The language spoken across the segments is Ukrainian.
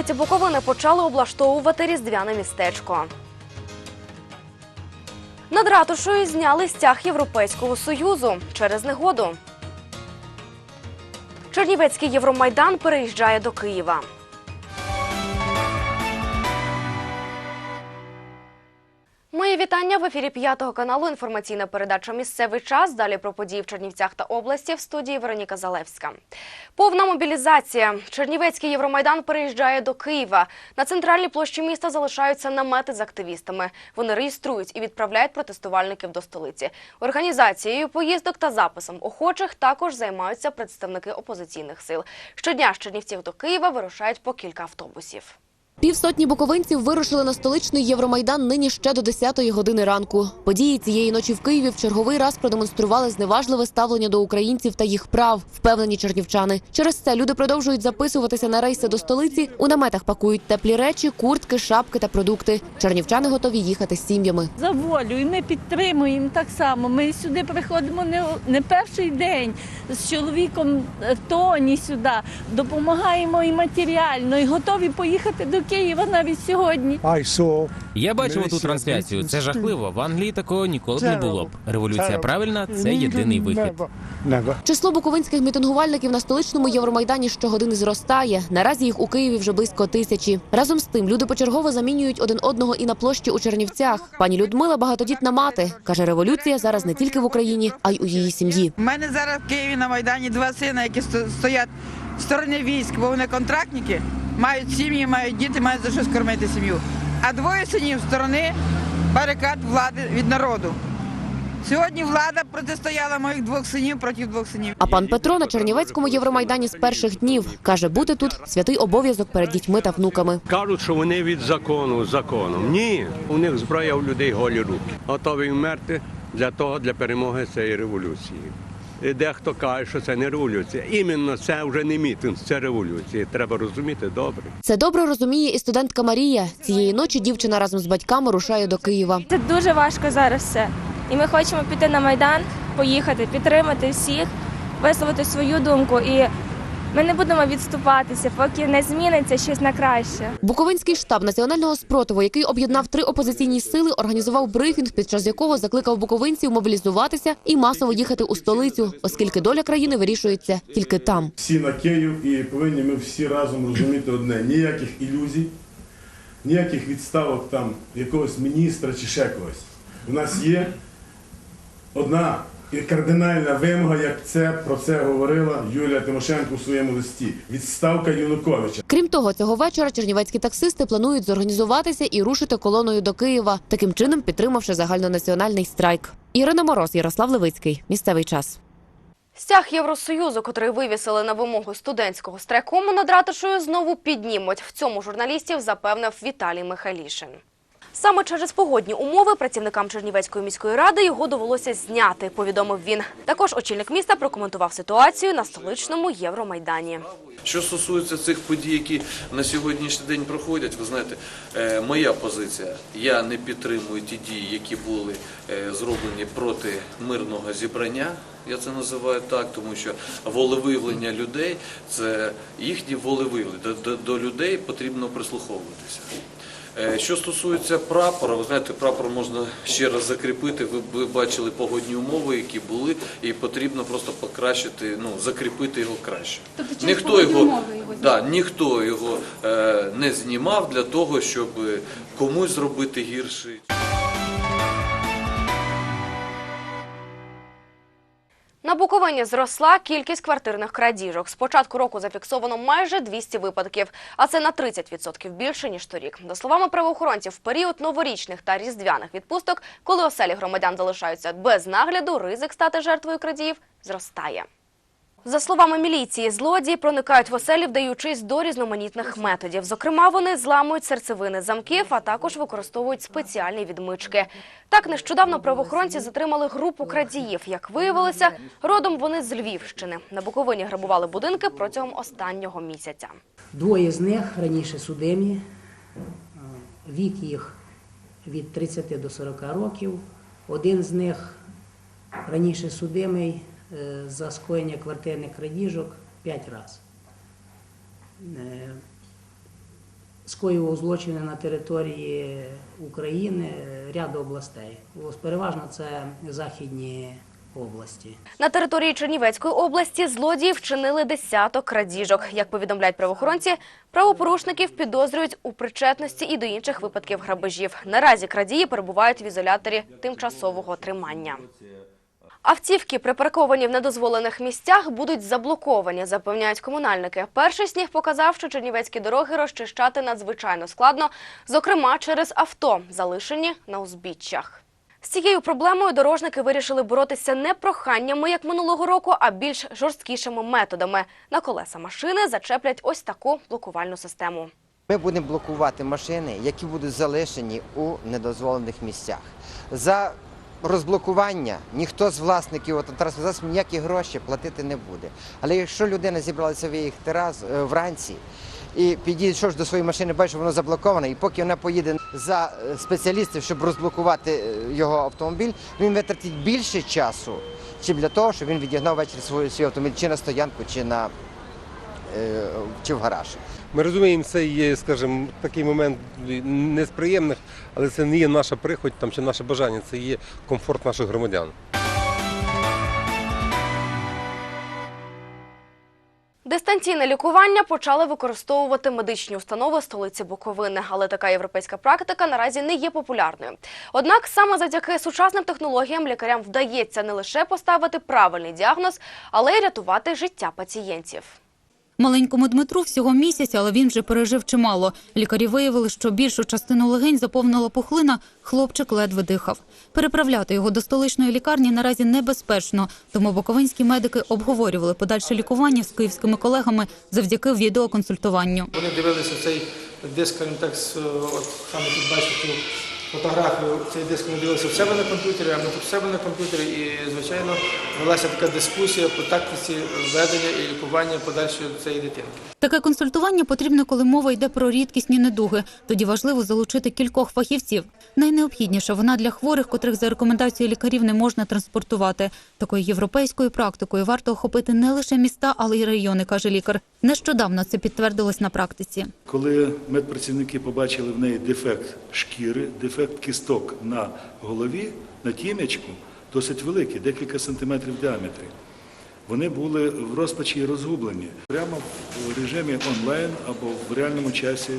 столиці Буковини почали облаштовувати різдвяне містечко. Над ратушою зняли стяг Європейського Союзу через негоду. Чернівецький Євромайдан переїжджає до Києва. Моє вітання в ефірі п'ятого каналу. Інформаційна передача Місцевий час. Далі про події в Чернівцях та області в студії Вероніка Залевська. Повна мобілізація. Чернівецький Євромайдан переїжджає до Києва. На центральній площі міста залишаються намети з активістами. Вони реєструють і відправляють протестувальників до столиці. Організацією поїздок та записом охочих також займаються представники опозиційних сил. Щодня з Чернівців до Києва вирушають по кілька автобусів. Півсотні буковинців вирушили на столичний Євромайдан нині ще до 10-ї години ранку. Події цієї ночі в Києві в черговий раз продемонстрували зневажливе ставлення до українців та їх прав, впевнені чернівчани. Через це люди продовжують записуватися на рейси до столиці. У наметах пакують теплі речі, куртки, шапки та продукти. Чернівчани готові їхати з сім'ями. за волю, і ми підтримуємо так само. Ми сюди приходимо не, не перший день з чоловіком е, Тоні сюди, допомагаємо і матеріально, і готові поїхати до Києва навіть сьогодні. Я бачив ту трансляцію. Це жахливо. В Англії такого ніколи б не було б. Революція правильна це єдиний вихід. Число буковинських мітингувальників на столичному Євромайдані щогодини зростає. Наразі їх у Києві вже близько тисячі. Разом з тим люди почергово замінюють один одного і на площі у Чернівцях. Пані Людмила багатодітна мати каже, революція зараз не тільки в Україні, а й у її сім'ї. У мене зараз в Києві на Майдані два сина, які сто- стоять в стороні військ, бо вони контрактники, мають сім'ї, мають діти, мають за що скормити сім'ю. А двоє синів з сторони барикад влади від народу. Сьогодні влада протистояла моїх двох синів проти двох синів. А пан Петро на Чернівецькому Євромайдані з перших днів каже, бути тут святий обов'язок перед дітьми та внуками. Кажуть, що вони від закону законом. Ні, у них зброя у людей голі руки. Готові вмерти для того, для перемоги цієї революції. Дехто каже, що це не революція. Іменно це вже не мітинг, це революція. Треба розуміти добре. Це добре розуміє і студентка Марія. Цієї ночі дівчина разом з батьками рушає до Києва. Це дуже важко зараз все. І ми хочемо піти на Майдан, поїхати, підтримати всіх, висловити свою думку. І ми не будемо відступатися, поки не зміниться щось на краще. Буковинський штаб національного спротиву, який об'єднав три опозиційні сили, організував брифінг, під час якого закликав буковинців мобілізуватися і масово їхати у столицю, оскільки доля країни вирішується тільки там. всі на Київ і повинні ми всі разом розуміти одне: ніяких ілюзій, ніяких відставок там якогось міністра чи ще когось. У нас є одна і кардинальна вимога, як це про це говорила Юлія Тимошенко у своєму листі. Відставка Януковича. Крім того, цього вечора чернівецькі таксисти планують зорганізуватися і рушити колоною до Києва, таким чином підтримавши загальнонаціональний страйк. Ірина Мороз, Ярослав Левицький. Місцевий час. Стяг Євросоюзу, котрий вивісили на вимогу студентського страйкому над ратушею, знову піднімуть. В цьому журналістів запевнив Віталій Михайлішин. Саме через погодні умови працівникам Чернівецької міської ради його довелося зняти, повідомив він. Також очільник міста прокоментував ситуацію на столичному Євромайдані. Що стосується цих подій, які на сьогоднішній день проходять, ви знаєте, е, моя позиція. Я не підтримую ті дії, які були е, зроблені проти мирного зібрання. Я це називаю так, тому що волевиявлення людей це їхні волевиявлення. До, до, до людей потрібно прислуховуватися. Е, Що стосується прапора, ви знаєте, прапор можна ще раз закріпити. Ви, ви бачили погодні умови, які були, і потрібно просто покращити, ну закріпити його краще. Тобто ніхто його, його да, ніхто його е, не знімав для того, щоб комусь зробити гірше. На Буковині зросла кількість квартирних крадіжок. З початку року зафіксовано майже 200 випадків, а це на 30% більше, ніж торік. За словами правоохоронців, в період новорічних та різдвяних відпусток, коли оселі громадян залишаються без нагляду, ризик стати жертвою крадіїв зростає. За словами міліції, злодії проникають в оселі, вдаючись до різноманітних методів. Зокрема, вони зламують серцевини замків, а також використовують спеціальні відмички. Так, нещодавно правоохоронці затримали групу крадіїв. Як виявилося, родом вони з Львівщини. На Буковині грабували будинки протягом останнього місяця. Двоє з них раніше судимі, е, вік їх від 30 до 40 років. Один з них раніше судимий за скоєння квартирних крадіжок 5 разів. скоював злочини на території України ряду областей. Ось Переважно це західні області. На території Чернівецької області злодії вчинили десяток крадіжок. Як повідомляють правоохоронці, правопорушників підозрюють у причетності і до інших випадків грабежів. Наразі крадії перебувають в ізоляторі тимчасового тримання. Автівки, припарковані в недозволених місцях, будуть заблоковані, запевняють комунальники. Перший сніг показав, що чернівецькі дороги розчищати надзвичайно складно, зокрема через авто, залишені на узбіччях. З цією проблемою дорожники вирішили боротися не проханнями, як минулого року, а більш жорсткішими методами. На колеса машини зачеплять ось таку блокувальну систему. Ми будемо блокувати машини, які будуть залишені у недозволених місцях. За розблокування ніхто з власників засобів ніякі гроші платити не буде. Але якщо людина зібралася виїхати раз е, вранці і підійшов до своєї машини, бачить, що воно заблоковане, і поки вона поїде за е, спеціалістів, щоб розблокувати е, його автомобіль, він витратить більше часу, чим для того, щоб він відігнав ввечері свій, автомобіль чи на стоянку, чи на чи в гараж. Ми розуміємо, це є, скажімо, такий момент не з приємних, але це не є наша прихоть там, чи наше бажання, це є комфорт наших громадян. Дистанційне лікування почали використовувати медичні установи столиці Буковини, але така європейська практика наразі не є популярною. Однак саме завдяки сучасним технологіям лікарям вдається не лише поставити правильний діагноз, але й рятувати життя пацієнтів. Маленькому Дмитру всього місяць, але він вже пережив чимало. Лікарі виявили, що більшу частину легень заповнила пухлина, хлопчик ледве дихав. Переправляти його до столичної лікарні наразі небезпечно, тому буковинські медики обговорювали подальше лікування з київськими колегами завдяки відеоконсультуванню. Вони дивилися цей диск, так, от саме тут бачите фотографію, цей диск вони дивилися в себе на комп'ютері, а ми тут в себе на комп'ютері. І, звичайно, велася така дискусія по тактиці ведення і лікування подальшої цієї дитинки. Таке консультування потрібно, коли мова йде про рідкісні недуги. Тоді важливо залучити кількох фахівців. Найнеобхідніша вона для хворих, котрих за рекомендацією лікарів не можна транспортувати. Такою європейською практикою варто охопити не лише міста, але й райони, каже лікар. Нещодавно це підтвердилось на практиці. Коли медпрацівники побачили в неї дефект шкіри, дефект кісток на голові, на тім'ячку, досить великий, декілька сантиметрів в діаметрі. Вони були в розпачі і розгублені. Прямо в режимі онлайн або в реальному часі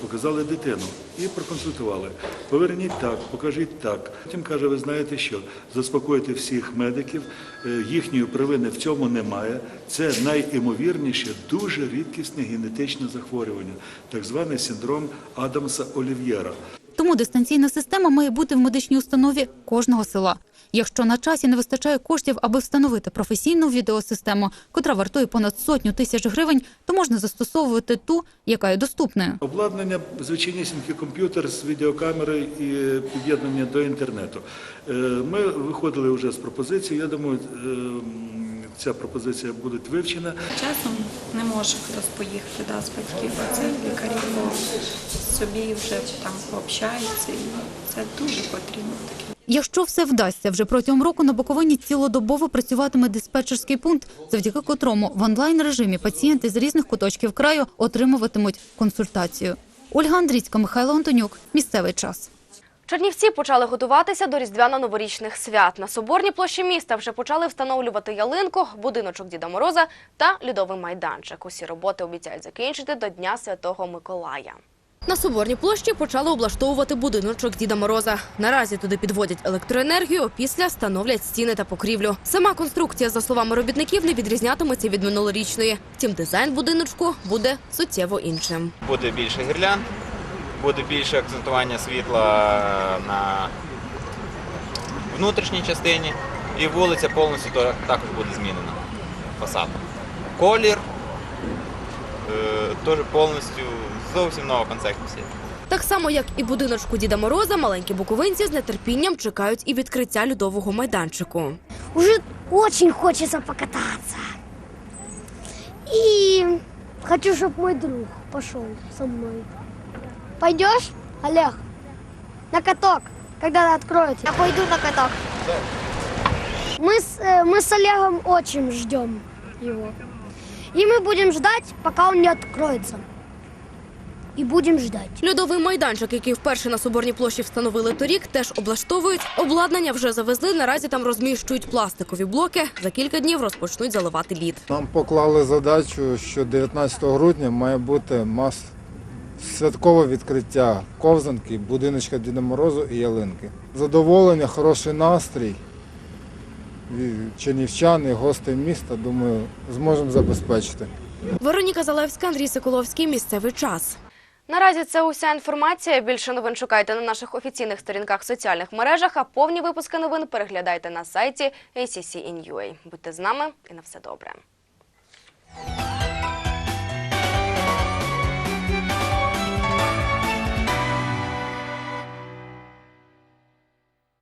показали дитину і проконсультували. Поверніть так, покажіть так. Потім каже, ви знаєте що, заспокойте всіх медиків, е, їхньої провини в цьому немає. Це найімовірніше дуже рідкісне генетичне захворювання, так званий синдром Адамса Олів'єра. Тому дистанційна система має бути в медичній установі кожного села. Якщо на часі не вистачає коштів, аби встановити професійну відеосистему, котра вартує понад сотню тисяч гривень, то можна застосовувати ту, яка є доступною. Обладнання звичайнісінький комп'ютер з відеокамерою і під'єднання до інтернету. Е, Ми виходили вже з пропозицією. Я думаю, е, ця пропозиція буде вивчена. Часом не може хтось поїхати да, з батьків, а це лікарі собі вже там пообщаються, і це дуже потрібно. Якщо все вдасться, вже протягом року на Буковині цілодобово працюватиме диспетчерський пункт, завдяки котрому в онлайн режимі пацієнти з різних куточків краю отримуватимуть консультацію. Ольга Андрійська, Михайло Антонюк. Місцевий час. Чернівці почали готуватися до різдвяно-новорічних свят. На Соборній площі міста вже почали встановлювати ялинку, будиночок Діда Мороза та льодовий майданчик. Усі роботи обіцяють закінчити до Дня Святого Миколая. На Соборній площі почали облаштовувати будиночок Діда Мороза. Наразі туди підводять електроенергію, після встановлять стіни та покрівлю. Сама конструкція, за словами робітників, не відрізнятиметься від минулорічної. Втім, дизайн будиночку буде суттєво іншим. Буде більше гірлянд, буде більше акцентування світла на внутрішній частині, і вулиця повністю також буде змінена фасадом. Колір е, теж повністю зовсім нова концепція. Так само, як і будиночку Діда Мороза, маленькі буковинці з нетерпінням чекають і відкриття льодового майданчику. Уже очень хочется покататься. И хочу, чтобы мой друг пошел со мной. Пойдешь, Олег? На каток, когда откроют. Я пойду на каток. Мы с, э, мы с Олегом очень ждем его. И мы будем ждать, пока он не откроется. и будем ждать. Льодовий майданчик, який вперше на Соборній площі встановили торік, теж облаштовують. Обладнання вже завезли. Наразі там розміщують пластикові блоки. За кілька днів розпочнуть заливати лід. Нам поклали задачу, що 19 грудня має бути мас святкове відкриття ковзанки, будиночка Діда Морозу і ялинки. Задоволення, хороший настрій. І Чернівчан і гостей міста, думаю, зможемо забезпечити. Вероніка Залевська, Андрій Соколовський. Місцевий час. Наразі це уся інформація. Більше новин шукайте на наших офіційних сторінках соціальних мережах, а повні випуски новин переглядайте на сайті ACC.in.ua. Будьте з нами і на все добре.